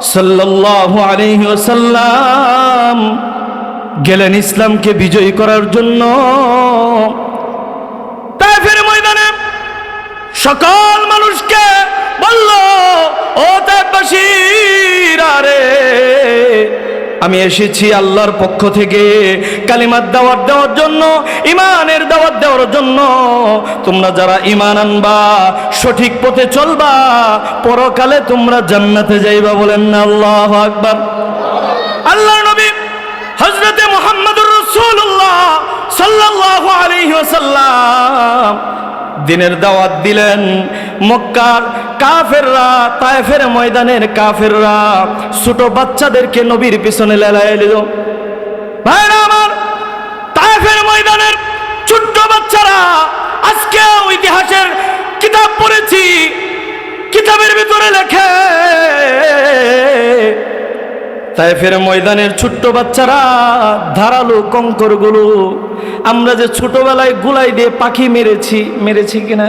রসুল্লাহ আলাইহি ওয়াসাল্লাম গেলেন ইসলামকে বিজয়ী করার জন্য। তাইফের ময়দানে সকল মানুষকে বলল, ও তাইফবাসীরা রে আমি এসেছি আল্লাহর পক্ষ থেকে। কালিমার দাওয়াত দেওয়ার জন্য ইমানের দাওয়াত দেওয়ার জন্য। তোমরা যারা ইমান আনবা, সঠিক পথে চলবা, পরকালে তোমরা জান্নাতে যাইবা বলেন না, আল্লাহ আকবার। আল্লাহ নবী হজরতে মোহাম্মদুর রসুল্লাহ সাল্লাল্লাহু আলাইহি ওয়াসাল্লাম দিনের দাওয়াত দিলেন। মক্কার কাফেররা, তায়েফের ময়দানের কাফেররা, ছোট বাচ্চাদেরকে নবীর পিছনে লেলায় এলো ভাইরা আমার, তায়েফের ময়দানের ছোট্ট বাচ্চারা, আজকে ইতিহাসের কিতাব পড়েছি। কিতাবের ভিতরে লেখে তাইফের ময়দানের ছোট্ট বাচ্চারা, ধারালো কঙ্করগুলো, আমরা যে ছোটবেলায় গুলাই দিয়ে পাখি মেরেছি মেরেছি কিনা?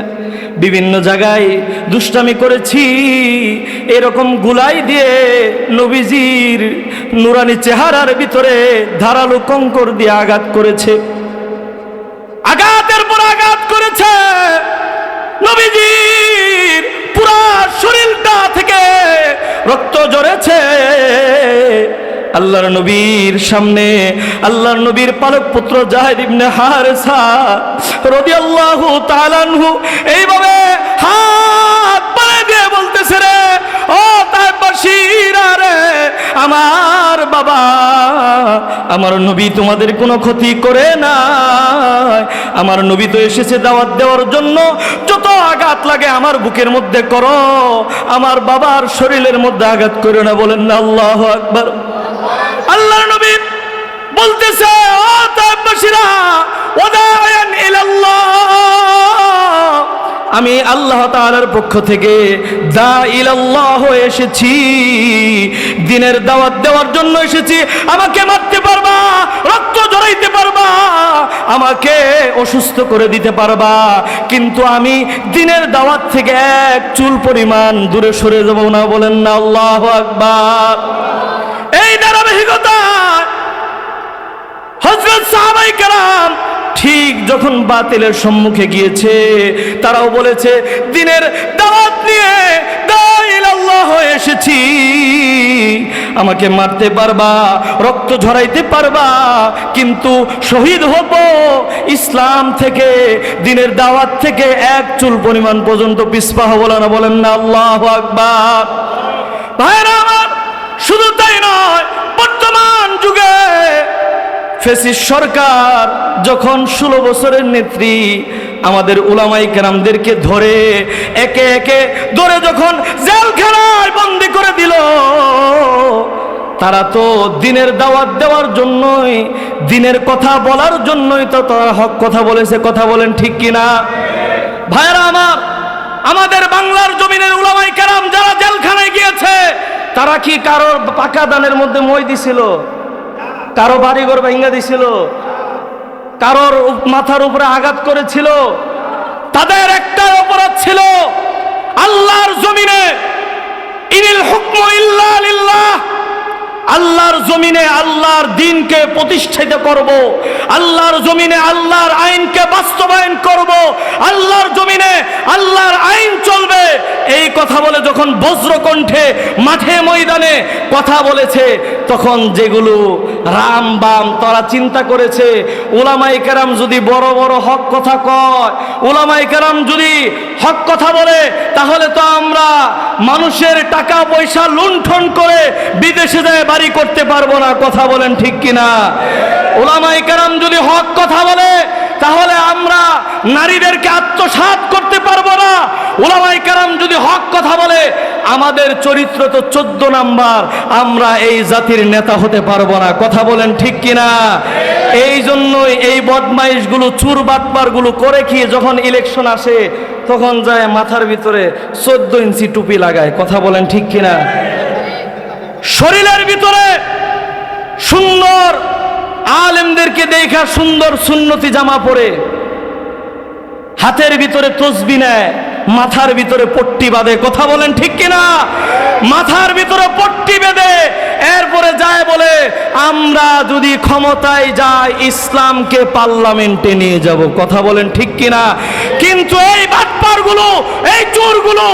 বিভিন্ন জায়গায় দুষ্টামি করেছি, এরকম গুলাই দিয়ে নবীজির নুরানি চেহারার ভিতরে ধারালো কঙ্কর দিয়ে আঘাত করেছে। আঘাতের পর আঘাত করেছে নবীজির পুরা শরীরটা থেকে রক্ত জড়েছে আল্লাহর নবীর সামনে, আল্লাহর নবীর পালক পুত্র জাহেদ ইবনে হারসা রবি আল্লাহ তালানহু এইভাবে হাত পায়ে দিয়ে বলতেছে রে, ও তাই বাসিরা রে, আমার বাবা, আমার নবী তোমাদের কোনো ক্ষতি করে না আমার নবী তো এসেছে দাওয়াত দেওয়ার জন্য, যত আঘাত লাগে আমার বুকের মধ্যে করো, আমার বাবার শরীরের মধ্যে আঘাত করে না বলেন না, আল্লাহ আকবার। আল্লাহ নবী আমি আল্লাহ তাআলার পক্ষ থেকে দা ইলাল্লাহ এসেছি। দিনের দাওয়াত দেওয়ার জন্য এসেছি। আমাকে মারতে পারবা, রক্ত জড়াইতে পারবা, আমাকে অসুস্থ করে দিতে পারবা। কিন্তু আমি দিনের দাওয়াত থেকে এক চুল পরিমাণ দূরে সরে যাব না, বলেন না আল্লাহ আকবার। এই ধারাবাহিকতা হজরত সাহাবাই কালাম ঠিক যখন বাতিলের সম্মুখে গিয়েছে, তারাও বলেছে, দিনের দাওয়াত নিয়ে এসেছি। আমাকে মারতে পারবা, রক্ত ঝরাইতে পারবা, কিন্তু শহীদ হব ইসলাম থেকে, দিনের দাওয়াত থেকে এক চুল পরিমাণ পর্যন্ত পিসপা হব না বলেন না, আল্লাহ আকবার। ভাইরা আমার, শুধু তাই নয়, বর্তমান যুগে ফেসিস সরকার যখন ষোলো বছরের নেত্রী আমাদের উলামাই কেরামদেরকে ধরে, একে একে ধরে যখন জেলখানায় বন্দি করে দিল, তারা তো দিনের দাওয়াত দেওয়ার জন্যই, দিনের কথা বলার জন্যই তো তারা হক কথা বলেছে। কথা বলেন ঠিক কিনা ভাইরা আমার, আমাদের বাংলার জমিনের উলামাই কেরাম যারা জেলখানায় গিয়েছে, তারা কি কারোর পাকা দানের মধ্যে মই দিছিল? কারও বাড়িঘর ভেঙে দিছিল, কারোর মাথার উপরে আঘাত করেছিল, তাদের একটা অপরাধ ছিল আল্লাহর জমিনে, ইনিল হুকম ইল্লা আল্লাহর জমিনে আল্লাহর দিনকে প্রতিষ্ঠিত করব। আল্লাহর জমিনে আল্লাহর আইনকে বাস্তবায়ন করব। আল্লাহর জমিনে আল্লাহর আইন চলবে। এই কথা বলে যখন বজ্রকণ্ঠে মাঠে ময়দানে কথা বলেছে, তখন যেগুলো রাম বাম তারা চিন্তা করেছে ওলামাই কেরাম যদি বড় বড় হক কথা কয় ওলামাই কেরাম যদি হক কথা বলে, তাহলে তো আমরা মানুষের টাকা পয়সা লুণ্ঠন করে বিদেশে যায় বাড়ি করতে পারব না, কথা বলেন ঠিক কিনা? ওলামাই কেরাম যদি হক কথা বলে, তাহলে আমরা নারীদেরকে আত্মসাৎ করতে পারব না। ওলামাই কারাম যদি হক কথা বলে, আমাদের চরিত্র তো চোদ্দ নাম্বার, আমরা এই জাতির নেতা হতে পারব না, কথা বলেন ঠিক কিনা? এই জন্যই এই বদমাইশগুলো চুর বাটপারগুলো করে কি যখন ইলেকশন আসে তখন যায় মাথার ভিতরে চোদ্দ ইঞ্চি টুপি লাগায়? কথা বলেন ঠিক কিনা? শরীরের ভিতরে সুন্দর আলেমদেরকে দেখা সুন্দর সুন্নতি জামা পরে হাতের ভিতরে তসবি নেয়। মাথার ভিতরে পট্টি বাঁধে। কথা বলেন ঠিক কিনা? মাথার ভিতরে পট্টি বেঁধে, এরপরে যায় বলে, আমরা যদি ক্ষমতায় যাই, ইসলামকে পার্লামেন্টে নিয়ে যাব। কথা বলেন ঠিক কিনা? কিন্তু এই বাটপারগুলো, এই চোরগুলো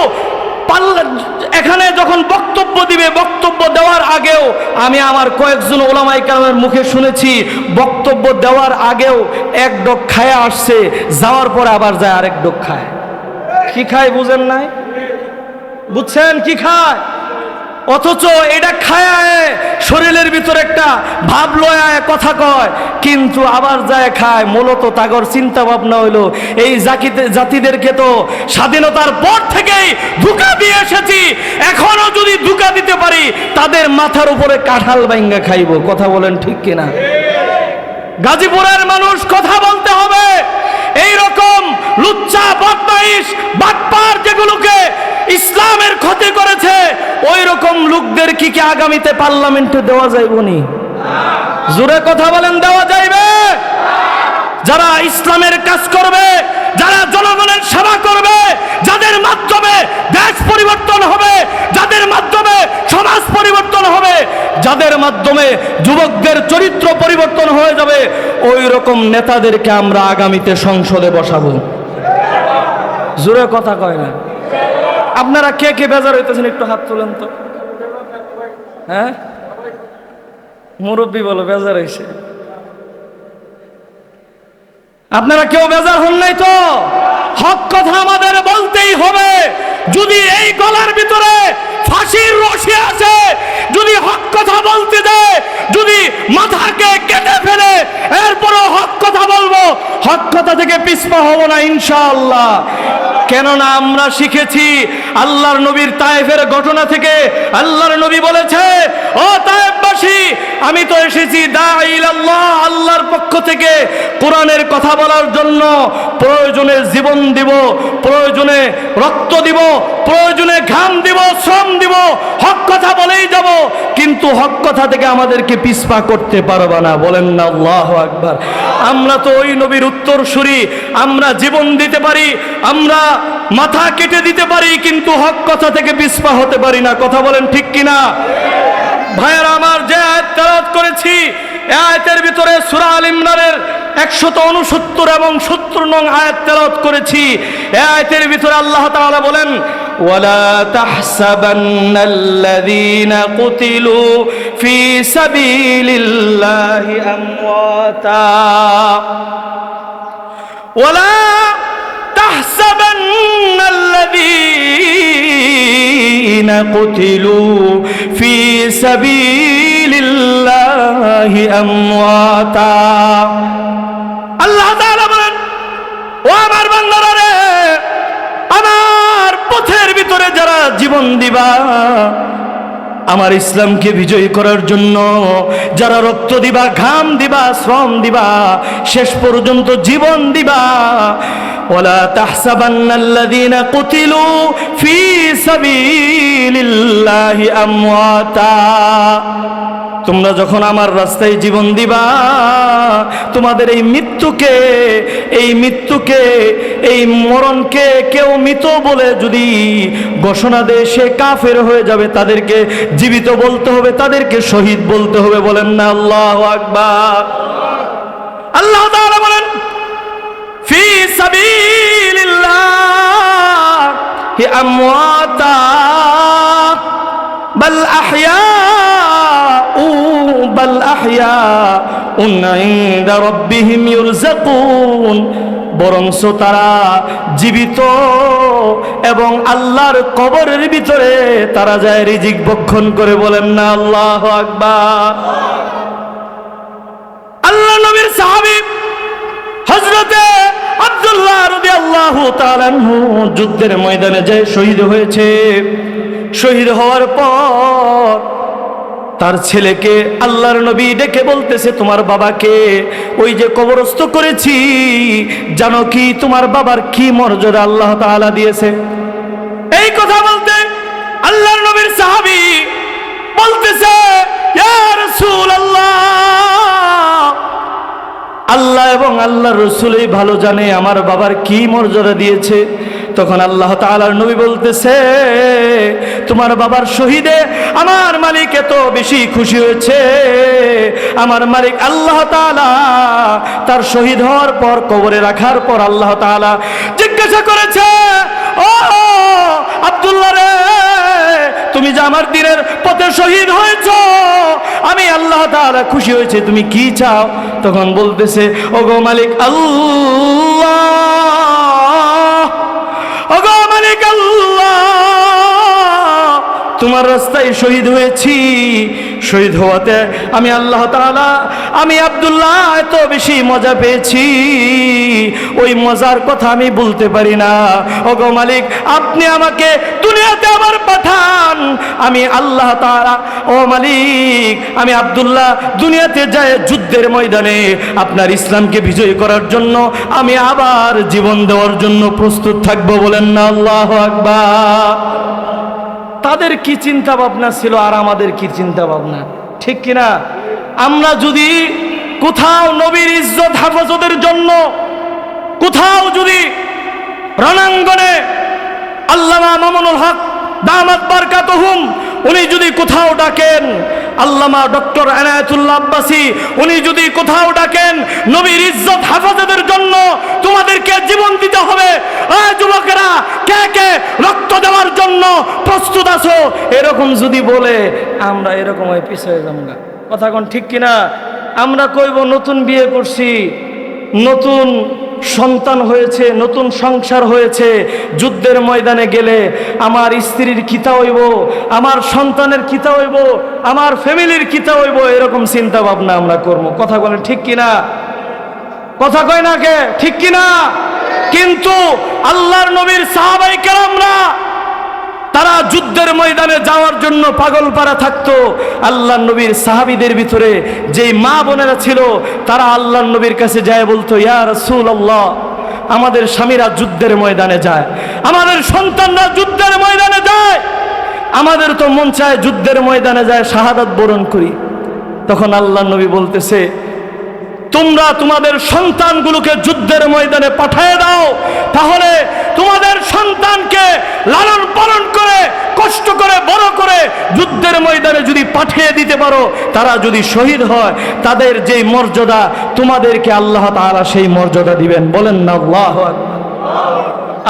এখানে যখন বক্তব্য দিবে, বক্তব্য দেওয়ার আগেও, আমি আমার কয়েকজন ওলামাই কালামের মুখে শুনেছি, বক্তব্য দেওয়ার আগেও এক ডোক খায় আসছে, যাওয়ার পরে আবার যায় আরেক ডোক খায়। কি খায় বুঝেন নাই? বুঝছেন কি খায়? অথচ এটা খায় শরীরের ভিতর একটা ভাব লয় কথা কয়। কিন্তু আবার যায় খায়, মূলত তাগর চিন্তা ভাবনা হইল, এই জাতিতে জাতিদেরকে তো স্বাধীনতার পর থেকেই ধোকা দিয়ে এসেছি। এখনও যদি ধোকা দিতে পারি, তাদের মাথার উপরে কাঁঠাল বাইঙ্গা খাইব। কথা বলেন ঠিক কিনা? গাজীপুরের মানুষ কথা বলতে হবে। এই রকম লুচ্চা, বদমাইশ, বাটপার যেগুলোকে ইসলামের ক্ষতি করেছে ওই রকম লোকদের কি কি আগামীতে পার্লামেন্টে দেওয়া যাইবনি জোরে কথা বলেন, দেওয়া যাইবে? যারা ইসলামের কাজ করবে যারা জনগণের সেবা করবে, যাদের মাধ্যমে দেশ পরিবর্তন হবে, যাদের মাধ্যমে সমাজ পরিবর্তন হবে, যাদের মাধ্যমে যুবকদের চরিত্র পরিবর্তন হয়ে যাবে ওই রকম নেতাদেরকে আমরা আগামীতে সংসদে বসাবো। জোরে কথা কয় না। আপনারা কে কে বেজার হইতেছেন একটু হাত তুলেন তো। হ্যাঁ? মুরব্বী বলো, বেজার হয়েছে আপনারা কেউ বেজার হন নাই তো? হক কথা আমাদের বলতেই হবে। যদি এই গলার ভিতরে ফাঁসির রশি আছে, যদি হক কথা বলতে দেয়, যদি মাথাকে কেটে ফেলে, এরপরও হক কথা বলব। হক কথা থেকে পিছপা হব না, ইনশাআল্লাহ। কেননা আমরা শিখেছি, আল্লাহর নবীর তায়েফের ঘটনা থেকে আল্লাহর নবী বলেছে, ও তায়েফবাসী আমি তো এসেছি দাইল আল্লাহ আল্লাহর পক্ষ থেকে কোরআনের কথা বলার জন্য। প্রয়োজনে জীবন দিব, প্রয়োজনে রক্ত দিব, প্রয়োজনে ঘাম দিব, শ্রম দিব, হক কথা বলেই যাব। কিন্তু হক কথা থেকে আমাদেরকে পিছপা করতে পারবা না। বলেন না, আল্লাহ আকবার আমরা তো ওই নবীর উত্তরসূরি, আমরা জীবন দিতে পারি, আমরা মাথা কেটে দিতে পারি, কিন্তু হক কথা থেকে পিছপা হতে পারি না। কথা বলেন ঠিক কিনা? ভাইয়ারা আমার যে আয়াত তেলাওয়াত করেছি এই আয়াতের ভিতরে সূরা আল ইমরানের একশত উনসত্তর এবং সত্তর নং আয়াত তেলাওয়াত করেছি এই আয়াতের ভিতরে আল্লাহ তাআলা বলেন ولا تحسبن الذين قتلوا في سبيل الله أمواتا ولا تحسبن الذين قتلوا في سبيل الله أمواتا আল্লাহ তাআলা বলেন ও আমার বান্দারা রে আমার পথের ভিতরে যারা জীবন দিবা আমার ইসলামকে বিজয়ী করার জন্য যারা রক্ত দিবা, ঘাম দিবা, শ্রম দিবা, শেষ পর্যন্ত জীবন দিবা। ওলা তাহসাবান্নাল্লাযীনা কুতিলু ফি সাবিলিল্লাহি আমওয়াতা। তোমরা যখন আমার রাস্তায় জীবন দিবা, তোমাদের এই মৃত্যুকে এই মৃত্যুকে, এই মরণকে কেউ মৃত বলে যদি ঘোষণা দেয়, সে কাফের হয়ে যাবে, তাদেরকে জীবিত বলতে হবে, তাদেরকে শহীদ বলতে হবে, বলেন না আল্লাহ আকবার। আল্লাহ বলেন, ফি সাবিলিল্লাহ হি আমওয়াতা বাল বরংস তারা জীবিত এবং আল্লাহর কবরের ভিতরে তারা যায় রিজিক বক্ষণ করে বলেন না, আল্লাহ আকবার। আল্লাহ নবীর সাহাবী হজরতে আব্দুল্লাহ রবি আল্লাহ যুদ্ধের ময়দানে যে শহীদ হয়েছে, শহীদ হওয়ার পর তার ছেলেকে আল্লাহর নবী ডেকে বলতেছে, তোমার বাবাকে ওই যে কবরস্থ করেছি, জানো কি তোমার বাবার কি মর্যাদা আল্লাহ তাআলা দিয়েছে? এই কথা বলতে আল্লাহর নবীর সাহাবী বলতেছে, ইয়া রাসূলুল্লাহ আল্লাহ এবং আল্লাহ রসুলই ভালো জানে আমার বাবার কি মর্যাদা দিয়েছে। তখন আল্লাহ তাআলার নবী বলতেছে, তোমার বাবার শহীদে আমার মালিক এত বেশি খুশি হয়েছে। আমার মালিক আল্লাহ তাআলা তার শহীদ হওয়ার পর, কবরে রাখার পর আল্লাহ তাআলা জিজ্ঞাসা করেছে, ও আব্দুল্লাহ রে তুমি যে আমার দিনের পথে শহীদ হয়েছ, আমি আল্লাহ তাআলা খুশি হয়েছে, তুমি কি চাও? তখন বলতেছে, ওগো মালিক আল্লাহ মালিক আল্লাহ, তোমার রাস্তায় শহীদ হয়েছি শহীদ হওয়াতে আমি আল্লাহ তাআলা, আমি আব্দুল্লাহ এত বেশি মজা পেয়েছি। ওই মজার কথা আমি বলতে পারি না। ওগো মালিক, আপনি আমাকে দুনিয়াতে আবার পাঠান। আমি আল্লাহ তাআলা, ও মালিক, আমি আবদুল্লাহ দুনিয়াতে যায় যুদ্ধের ময়দানে আপনার ইসলামকে বিজয়ী করার জন্য আমি আবার জীবন দেওয়ার জন্য প্রস্তুত থাকব বলেন না? আল্লাহ আকবার। তাদের কি চিন্তা ভাবনা ছিল আর আমাদের কি চিন্তা ভাবনা? ঠিক কিনা? আমরা যদি কোথাও নবীর ইজ্জত হেফাজতের জন্য কোথাও যদি রণাঙ্গনে আল্লামা মামুনুল হক দামাত বারকাতহুম। উনি যদি কোথাও ডাকেন, আল্লামা ডক্টর এনায়েতুল্লাহ আব্বাসী, উনি যদি কোথাও ডাকেন, নবীর ইজ্জত হেফাজতের জন্য তোমাদেরকে জীবন দিতে হবে। যুবকেরা, কে কে রক্ত দেওয়ার জন্য প্রস্তুত আছো? এরকম যদি বলে, আমরা এরকম পিছিয়ে যাব না। কথা কোন ঠিক কিনা? আমরা কইব, নতুন বিয়ে করছি, নতুন সন্তান হয়েছে, নতুন সংসার হয়েছে, যুদ্ধের ময়দানে গেলে আমার স্ত্রীর কিতা হইব, আমার সন্তানের কিতা হইব, আমার ফ্যামিলির কিতা হইব, এরকম চিন্তা ভাবনা আমরা করব। কথা বলেন ঠিক কিনা? কথা কয় না কে? ঠিক কিনা? কিন্তু আল্লাহর নবীর সাহাবাই কেরামরা তারা যুদ্ধের ময়দানে যাওয়ার জন্য পাগল পারা থাকতো। আল্লাহ নবীর সাহাবিদের ভিতরে যেই মা বোনেরা ছিল, তারা আল্লাহ নবীর কাছে যায় বলতো, ইয়া রসুল আল্লাহ আমাদের স্বামীরা যুদ্ধের ময়দানে যায়, আমাদের সন্তানরা যুদ্ধের ময়দানে যায়, আমাদের তো মন চায় যুদ্ধের ময়দানে যায়, শাহাদাত বরণ করি। তখন আল্লাহ নবী বলতেছে তোমরা তোমাদের সন্তানগুলোকে যুদ্ধের ময়দানে পাঠিয়ে দাও, তাহলে তোমাদের সন্তানকে লালন পালন করে, কষ্ট করে, বড় করে যুদ্ধের ময়দানে যদি পাঠিয়ে দিতে পারো, তারা যদি শহীদ হয়, তাদের যেই মর্যাদা, তোমাদেরকে আল্লাহ তাআলা সেই মর্যাদা দিবেন। বলেন না, আল্লাহ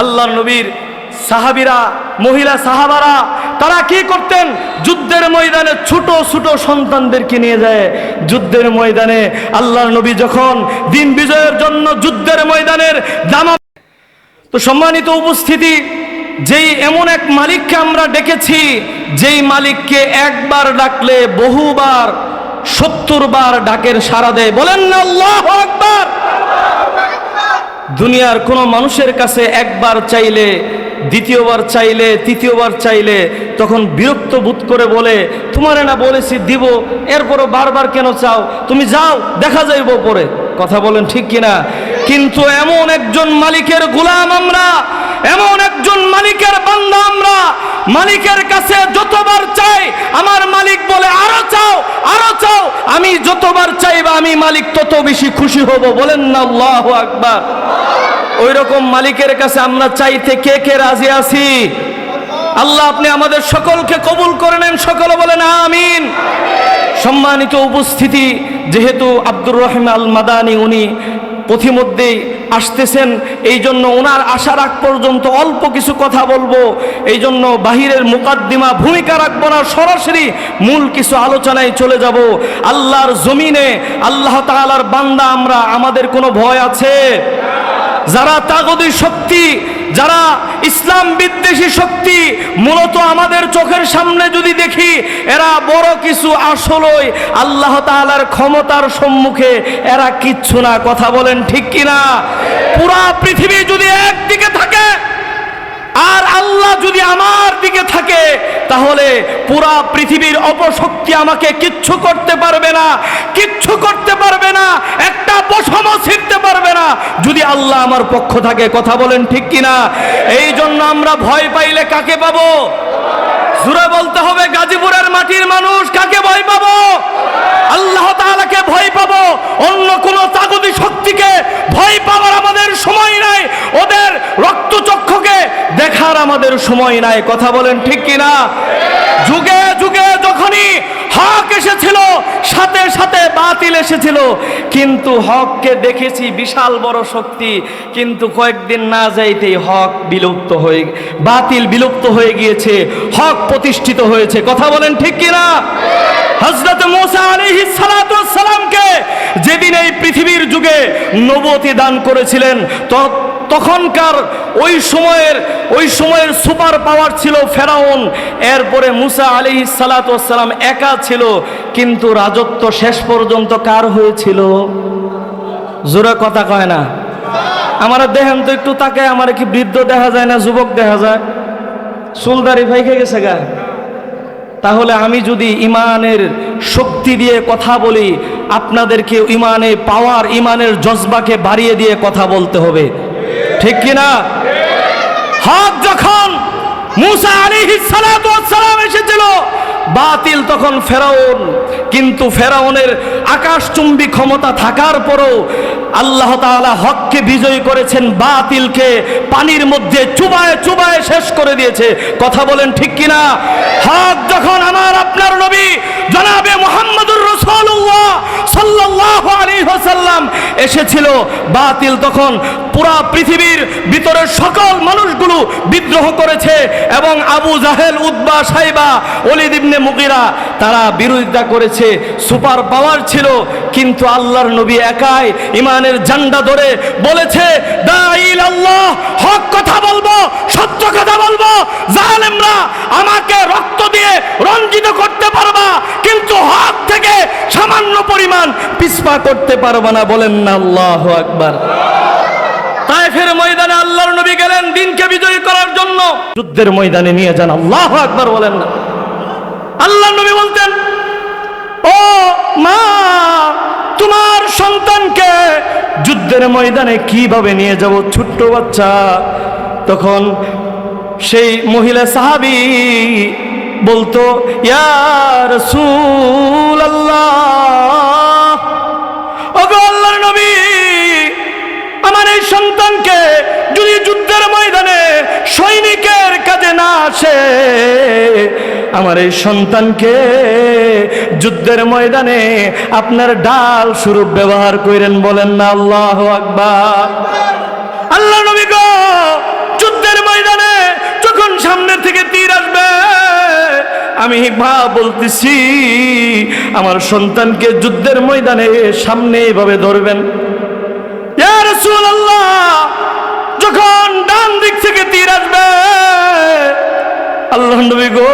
আল্লাহ নবীর সাহাবিরা, মহিলা সাহাবারা, তারা কি করতেন? যুদ্ধের ময়দানে ছোট ছোট সন্তানদেরকে নিয়ে যায়। যুদ্ধের ময়দানে আল্লাহর নবী যখন দিন বিজয়ের জন্য যুদ্ধের ময়দানের দামা তো সম্মানিত উপস্থিতি, যেই এমন এক মালিককে আমরা ডেকেছি, যেই মালিককে একবার ডাকলে বহুবার সত্তর বার ডাকের সাড়া দেয়। বলেন না, আল্লাহ আকবার! দুনিয়ার কোনো মানুষের কাছে একবার চাইলে দ্বিতীয়বার চাইলে, তৃতীয়বার চাইলে তখন বিরক্ত বোধ করে বলে, তোমারে না বলেছি, দিব। এরপরও বারবার কেন চাও? তুমি যাও, দেখা যাইব পরে। কথা বলেন ঠিক কিনা? কিন্তু এমন একজন মালিকের গোলাম আমরা, এমন একজন মালিকের বান্দা আমরা, মালিকের কাছে যতবার চাই আমার মালিক বলে, আরও চাও আরও চাও, আমি যতবার চাইবা আমি মালিক তত বেশি খুশি হব। বলেন না, আল্লাহ আকবার। ওই রকম মালিকের কাছে আমরা চাইতে কে কে রাজি আছি? আল্লাহ আপনি আমাদের সকলকে কবুল করে নেন, সকলে বলেন আমিন। সম্মানিত উপস্থিতি, যেহেতু আব্দুর রহিম আল মাদানি উনি পথিমধ্যেই আসতেছেন। এই জন্য ওনার আসার আগ পর্যন্ত অল্প কিছু কথা বলব। এই জন্য বাহিরের মোকাদ্দিমা ভূমিকা রাখব না, সরাসরি মূল কিছু আলোচনায় চলে যাব। আল্লাহর জমিনে আল্লাহ তালার বান্দা আমরা, আমাদের কোনো ভয় আছে? যারা তাগদি শক্তি, যারা ইসলাম বিদ্বেষী শক্তি, মূলত আমাদের চোখের সামনে যদি দেখি, এরা বড় কিছু আসলই আল্লাহ তাআলার ক্ষমতার সম্মুখে, এরা কিচ্ছু না। কথা বলেন ঠিক কিনা? পুরা পৃথিবী যদি একদিকে থাকে আর আল্লাহ যদি আমার দিকে থাকে, তাহলে পুরা পৃথিবীর অপশক্তি আমাকে কিচ্ছু করতে পারবে না, কিচ্ছু করতে পারবে না, একটা পশম ছিঁড়তে পারবে না। যদি আল্লাহ আমার পক্ষ থাকে, কথা বলেন ঠিক কিনা? এই জন্য আমরা ভয় পাইলে কাকে পাবো? জুড়ে বলতে হবে, গাজীপুরের মাটির মানুষ কাকে ভয় পাবো? আল্লাহ তাআলাকে ভয় পাবো। অন্য কোন তাগতি শক্তিকে ভয় পাওয়ার আমাদের সময় নাই। ওদের দেখার আমাদের সময় নাই, কথা বলেন ঠিক কিনা? যুগে যুগে যখনই হক এসেছিল, সাথে সাথে বাতিল এসেছিল, কিন্তু হককে দেখেছি বিশাল বড় শক্তি, কিন্তু কয়েকদিন না যাইতেই হক বিলুপ্ত হয়ে, বাতিল বিলুপ্ত হয়ে গিয়েছে, হক প্রতিষ্ঠিত হয়েছে, কথা বলেন ঠিক কিনা? হজরত মোসা আলাইহি সালামকে যেদিন এই পৃথিবীর যুগে নবতি দান করেছিলেন ত- তখনকার ওই সময়ের ওই সময়ের সুপার পাওয়ার ছিল ফেরাউন। এরপরে মুসা আলী সালাতাম একা ছিল, কিন্তু রাজত্ব শেষ পর্যন্ত কার হয়েছিল? জোরে কথা কয় না। আমার দেখেন তো একটু তাকে আমার কি বৃদ্ধ দেখা যায় না যুবক দেখা যায়? চুলদারি ফাইকে গেছে গা। তাহলে আমি যদি ইমানের শক্তি দিয়ে কথা বলি, আপনাদেরকে ইমানে পাওয়ার, ইমানের জজবাকে বাড়িয়ে দিয়ে কথা বলতে হবে। ঠিক কিনা? হক যখন মুসা ওয়াস সালাম এসেছিল, বাতিল তখন ফেরাউন। কিন্তু ফেরাউনের আকাশচুম্বী ক্ষমতা থাকার পরও আল্লাহ তাআলা হককে বিজয় করেছেন, বাতিলকে পানির মধ্যে চুবায় চুবায় শেষ করে দিয়েছে। কথা বলেন ঠিক কিনা? হক যখন আমার আপনার নবী জনাবে মোহাম্মদুর রসুল্লাহ আলাইহি ওয়াসাল্লাম এসেছিল, বাতিল তখন পুরা পৃথিবীর ভিতরে সকল মানুষগুলো বিদ্রোহ করেছে এবং আবু জাহেল উদ্বা সাইবা অলিদ ইবনে মুগিরা, তারা বিরোধিতা করেছে। সুপার পাওয়ার ছিল, কিন্তু আল্লাহর নবী একাই ইমানের জান্ডা ধরে বলেছে দাইল আল্লাহ হক কথা বলব, সত্য কথা বলব, জালেমরা আমাকে রক্ত দিয়ে রঞ্জিত করতে পারবা, কিন্তু হক থেকে সামান্য পরিমাণ পিছপা করতে পারবা না। বলেন না, আল্লাহ আকবার। তাইফের ময়দানে আল্লাহর নবী গেলেন, দিনকে বিজয়ী করার জন্য। যুদ্ধের ময়দানে নিয়ে যান, আল্লাহ আকবার বলেন না। আল্লাহ নবী বলতেন, ও মা, তোমার সন্তানকে যুদ্ধের ময়দানে কীভাবে নিয়ে যাব? ছোট্ট বাচ্চা। তখন সেই মহিলা সাহাবি বলতো ইয়ার সুল আল্লাহ সন্তানকে যদি যুদ্ধের ময়দানে সৈনিকের কাজে না আসে, আমার এই সন্তানকে যুদ্ধের ময়দানে আপনার ডাল স্বরূপ ব্যবহার করেন বলেন না আল্লাহ আকবার। আল্লাহ নবী গো, যুদ্ধের ময়দানে যখন সামনে থেকে তীর আসবে, আমি মা বলতেছি, আমার সন্তানকে যুদ্ধের ময়দানে সামনে এভাবে ধরবেন। যখন ডান দিক থেকে তীর আসবে, আল্লাহ নবী গো,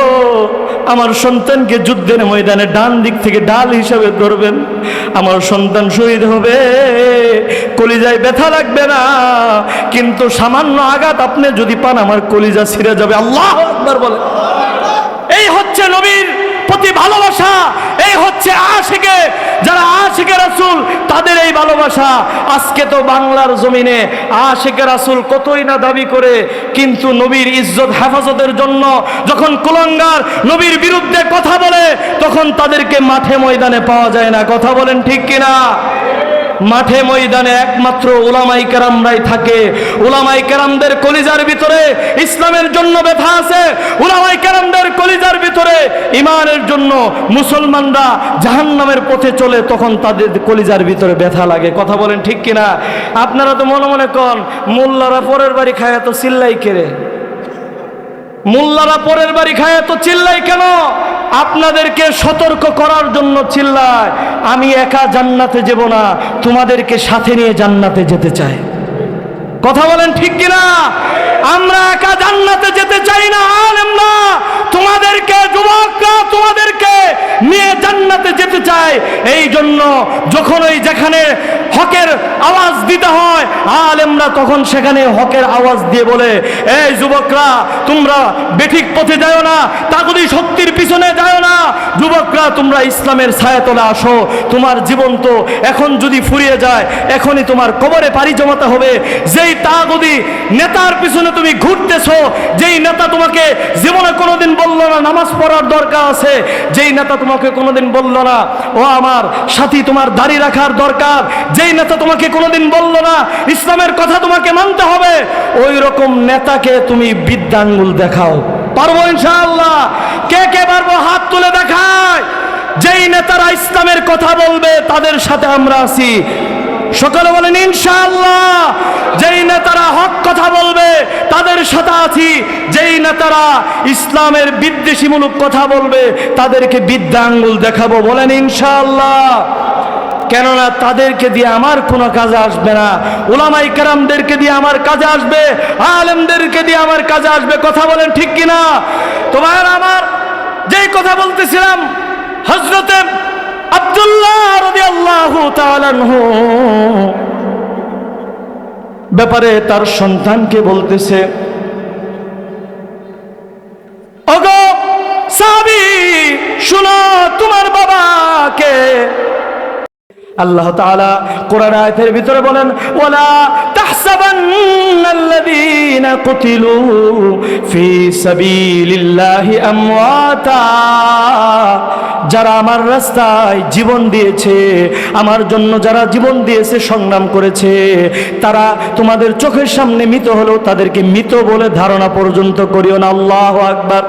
আমার সন্তানকে যুদ্ধের ময়দানে ডান দিক থেকে ডাল হিসাবে ধরবেন। আমার সন্তান শহীদ হবে, কলিজায় ব্যথা লাগবে না, কিন্তু সামান্য আঘাত আপনি যদি পান, আমার কলিজা ছিঁড়ে যাবে। আল্লাহ আকবার বলে এই হচ্ছে নবীর প্রতি ভালোবাসা, এই হচ্ছে আশিকে। যারা আশিকে রাসুল, তাদের এই ভালোবাসা। আজকে তো বাংলার জমিনে আশিকে রাসুল কতই না দাবি করে, কিন্তু নবীর ইজ্জত, হেফাজতের জন্য যখন কুলঙ্গার নবীর বিরুদ্ধে কথা বলে, তখন তাদেরকে মাঠে ময়দানে পাওয়া যায় না। কথা বলেন ঠিক কিনা? মাঠে ময়দানে একমাত্র ওলামাই কেরামরাই থাকে। ওলামাই কেরামদের কলিজার ভিতরে ইসলামের জন্য ব্যথা আছে। ওলামাই কেরামদের কলিজার ভিতরে ইমানের জন্য মুসলমানরা জাহান্নামের পথে চলে, তখন তাদের কলিজার ভিতরে ব্যথা লাগে। কথা বলেন ঠিক কিনা? আপনারা তো মনে মনে কন, মোল্লারা পরের বাড়ি খায় তো চিল্লাই কেড়ে মোল্লারা পরের বাড়ি খায়, এত চিল্লাই কেন? আপনাদেরকে সতর্ক করার জন্য চিল্লায়। আমি একা জান্নাতে যাব না, তোমাদেরকে সাথে নিয়ে জান্নাতে যেতে চাই। কথা বলেন ঠিক কিনা? আমরা একা জান্নাতে যেতে চাই না আলেম না তোমাদেরকে, যুবকরা, তোমাদেরকে নিয়ে জান্নাতে যেতে চাই এই জন্য যখন ওই যেখানে হকের আওয়াজ দিতে হয়, আলেমরা তখন সেখানে হকের আওয়াজ দিয়ে বলে, এই যুবকরা, তোমরা বেঠিক পথে যাও না, তাগুদি শক্তির পিছনে যাও না। যুবকরা, তোমরা ইসলামের ছায়াতলে আসো। তোমার জীবন তো এখন যদি ফুরিয়ে যায়, এখনই তোমার কবরে পাড়ি জমাতে হবে। যেই তাগুদি নেতার পিছনে তুমি ঘুরতেছো, যেই নেতা তোমাকে জীবনে কোনোদিন বলল না, নামাজ পড়ার দরকার আছে, যেই নেতা তোমাকে কোনোদিন বলল না, ও আমার সাথী তোমার দাড়ি রাখার দরকার, যেই নেতা তোমাকে কোনোদিন বলল না, ইসলামের কথা তোমাকে মানতে হবে ওই রকম নেতাকে তুমি বিদ্যাঙ্গুল দেখাও। পারব ইনশাআল্লাহ? কে কে পারব হাত তুলে দেখায়? যেই নেতারা ইসলামের কথা বলবে, তাদের সাথে আমরা আছি। সকলে বলেন, ইনশাআল্লাহ, যেই নেতারা হক কথা বলবে, তাদের সাথে আছি। যেই নেতারা ইসলামের বিদ্বেষীমূলক কথা বলবে, তাদেরকে বিদ্যা আঙ্গুল দেখাবো। বলেন, ইনশাআল্লাহ। কেননা তাদেরকে দিয়ে আমার কোনো কাজে আসবে না। ওলামাই কেরামদেরকে দিয়ে আমার কাজে আসবে। আলেমদেরকে দিয়ে আমার কাজে আসবে। কথা বলেন ঠিক কিনা? তোমার আমার যেই কথা বলতেছিলাম হজরতে আব্দুল্লাহ রবি আল্লাহ ব্যাপারে তার সন্তানকে বলতেছে শুনো তোমার বাবাকে আল্লাহ তাআলা কোরআন আয়াতের ভিতরে বলেন, ওয়ালা তাহসাবান্নাল্লাযীনা কুতিলু ফি সাবিলিল্লাহি আমওয়াতা। যারা আমার রাস্তায় জীবন দিয়েছে, আমার জন্য যারা জীবন দিয়েছে, সংগ্রাম করেছে, তারা তোমাদের চোখের সামনে মৃত হলেও তাদেরকে মৃত বলে ধারণা পর্যন্ত করিও না। আল্লাহু আকবার।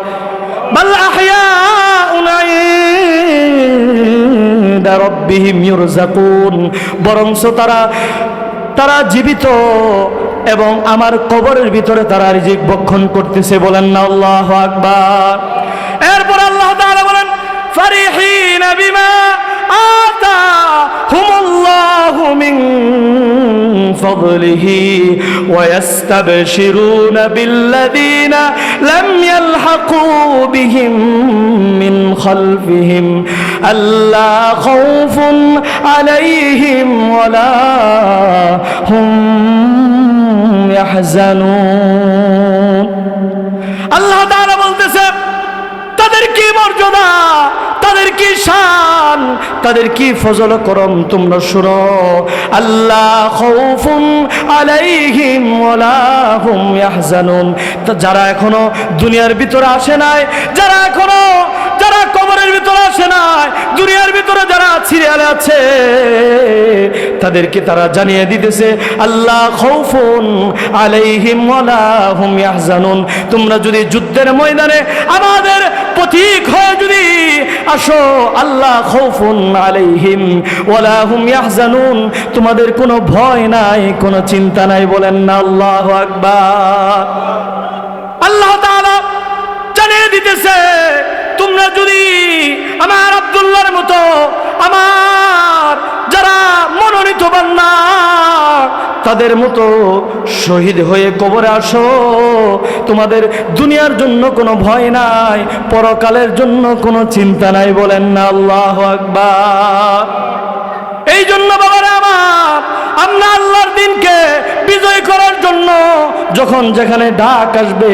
বাল আহইয়াউন ইনদা রাব্বিহিম ইউরজাকুন বরংস তারা তারা জীবিত এবং আমার কবরের ভিতরে তারা রিজিক বক্ষণ করতেছে বলেন না আল্লাহ আকবার এরপর আল্লাহ তাআলা বলেন ফারিহিনা বিমা আতাহুমুল্লাহু মিন فضله ويستبشرون بالذين لم يلحقوا بهم من خلفهم ألا خوف عليهم ولا هم يحزنون আল্লাহ তাআলা বলতেছে তাদের কি মর্যাদা তাদের কি শান তাদের কি ফজল করম তোমরা শুনো আল্লাহ খাউফুন আলাইহিম ওয়ালা হুম ইয়াহজানুন তা যারা এখনো দুনিয়ার ভিতরে আসে নাই যারা এখনো যারা কবরের ভিতরে আসে নাই, দুনিয়ার ভিতরে যারা সিরিয়ালে আছে, তাদেরকে তারা জানিয়ে দিতেছে, আল্লাহ খৌফুন আলাইহিম ওয়ালা হুম ইয়াহজানুন। তোমরা যদি যুদ্ধের ময়দানে আমাদের পথিক হয়ে যদি আসো, আল্লাহ খৌফুন আলাইহিম ওয়ালা হুম ইয়াহজানুন। তোমাদের কোনো ভয় নাই, কোনো চিন্তা নাই, বলেন না, আল্লাহু আকবার। আল্লাহ তাআলা জানিয়ে দিতেছে, তোমরা যদি আমার আব্দুল্লাহর মতো আমার যারা মনোনীত বান্না তাদের মতো শহীদ হয়ে কবরে আসো। তোমাদের দুনিয়ার জন্য কোনো ভয় নাই, পরকালের জন্য কোনো চিন্তা নাই। বলেন না, আল্লাহ আকবার। এই জন্য বাবারা আমার আমরা আল্লাহর দিনকে বিজয় করার জন্য যখন যেখানে ডাক আসবে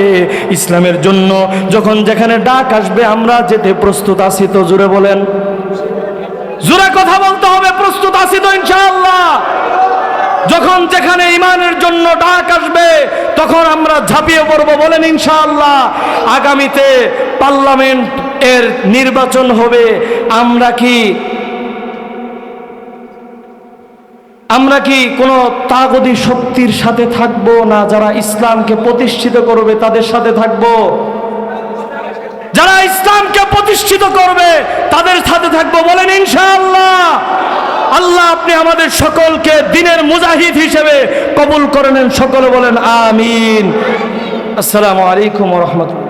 ইসলামের জন্য, যখন যেখানে ডাক আসবে, আমরা যেতে প্রস্তুত আছি তো জুড়ে বলেন। জুড়ে কথা বলতে হবে, প্রস্তুত আছি তো ইনশাআল্লাহ। যখন যেখানে ইমানের জন্য ডাক আসবে, তখন আমরা ঝাঁপিয়ে পড়ব, বলেন ইনশাআল্লাহ। আগামীতে পার্লামেন্ট এর নির্বাচন হবে, আমরা কি আমরা কি কোনো তাগদি শক্তির সাথে থাকব না যারা ইসলামকে প্রতিষ্ঠিত করবে তাদের সাথে থাকব? যারা ইসলামকে প্রতিষ্ঠিত করবে তাদের সাথে থাকব বলেন ইনশাআল্লাহ। আল্লাহ আপনি আমাদের সকলকে দিনের মুজাহিদ হিসেবে কবুল করে নেন, সকলে বলেন আমিন। আসসালামু আলাইকুম রহমতুল্লাহ।